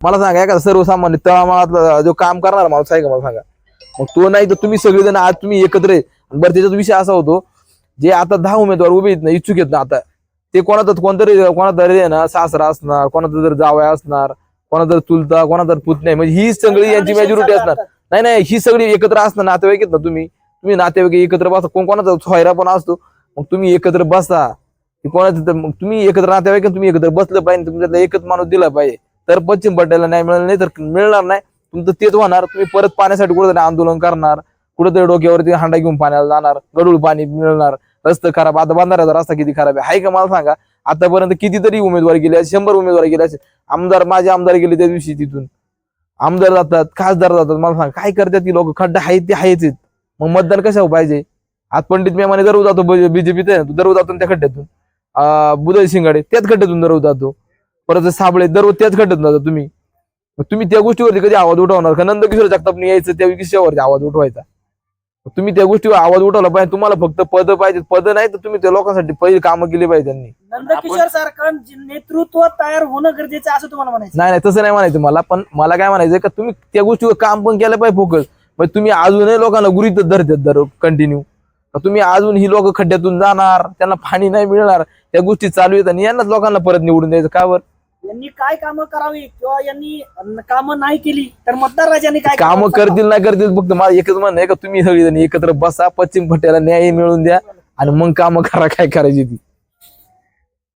मला सांगा एखादा सर्वसामान्य तळामाळातला जो काम करणार माणूस आहे का मला सांगा? मग तो नाही तर तुम्ही सगळेजण आज तुम्ही एकत्र आहे. बरं त्याच्यात विषय असा होतो जे आता दहा उमेदवार उभे आहेत ना इच्छुक आहेत ना आता ते कोणाचं कोणतरी कोणातरी आहे ना सासरा असणार कोणाचा जर जावया असणार कोणाचा चुलता कोणाचा पुतण्या म्हणजे ही सगळी यांची मेजॉरिटी असणार. नाही नाही ही सगळी एकत्र असणार नातेवाईक आहेत ना तुम्ही. तुम्ही नातेवाईक एकत्र बसा कोण कोणाचा सोयरा पण असतो मग तुम्ही एकत्र बसा. कोणाचं मग तुम्ही एकत्र नातेवाईक तुम्ही एकत्र बसलं पाहिजे तुमच्यातला एकच माणूस दिला पाहिजे. तर पश्चिम पट्ट्याला नाही मिळणार नाही तर मिळणार नाही. तुमचं तेच होणार. तुम्ही परत पाण्यासाठी कुठेतरी आंदोलन करणार. कुठेतरी डोक्यावरती हांडा घेऊन पाण्याला जाणार. गडूळ पाणी मिळणार. रस्ता खराब. आता बांधाऱ्याचा रस्ता किती खराब आहे? हाय का मला सांगा? आतापर्यंत कितीतरी उमेदवार गेले शंभर उमेदवार गेले असे. आमदार माझे आमदार गेले त्या दिवशी तिथून. आमदार जातात खासदार जातात. मला सांग काय करतात ती लोक? खड्डा आहेत ते आहेच आहेत. मग मतदान कशावर पाहिजे? आज पंडित मेमाने दररोज जातो बीजेपीत दररोज जातो त्या खड्ड्यातून. अं, बुधय शिंगाडे त्याच खड्ड्यातून दररोज जातो. परत साबळे दररोज त्याच खड्ड्यातून जातो तुम्ही. तुम्ही त्या गोष्टीवरती कधी आवाज उठवणार? का नंदकिशोर जगतापने यायचं त्या विषयावरती आवाज उठवायचा. तुम्ही त्या गोष्टीवर आवाज उठवला पाहिजे. तुम्हाला फक्त पद पाहिजे पद नाही तर तुम्ही त्या लोकांसाठी पहिले कामं केली पाहिजे त्यांनी. नंदकिशोर सारखं नेतृत्व तयार होणं गरजेचं आहे असं तुम्हाला म्हणायचं नाही नाही तसं नाही म्हणायचं मला. पण मला काय म्हणायचं का तुम्ही त्या गोष्टीवर काम पण केलं पाहिजे फोकस. मग तुम्ही अजूनही लोकांना गुरीतच धरतात दर कंटिन्यू तुम्ही अजून ही लोक खड्ड्यातून जाणार त्यांना पाणी नाही मिळणार त्या गोष्टी चालू आहेत आणि यांनाच लोकांना परत निवडून द्यायचं. का बरं? यांनी काय कामं करावी किंवा यांनी कामं नाही केली तर मतदार राजांनी काय कामं करावं? करतील नाही करतील फक्त मला एकच म्हणणं आहे का तुम्ही सगळेजण एकत्र बसा पश्चिम पट्ट्याला न्याय मिळवून द्या आणि मग कामं करा काय करायची ती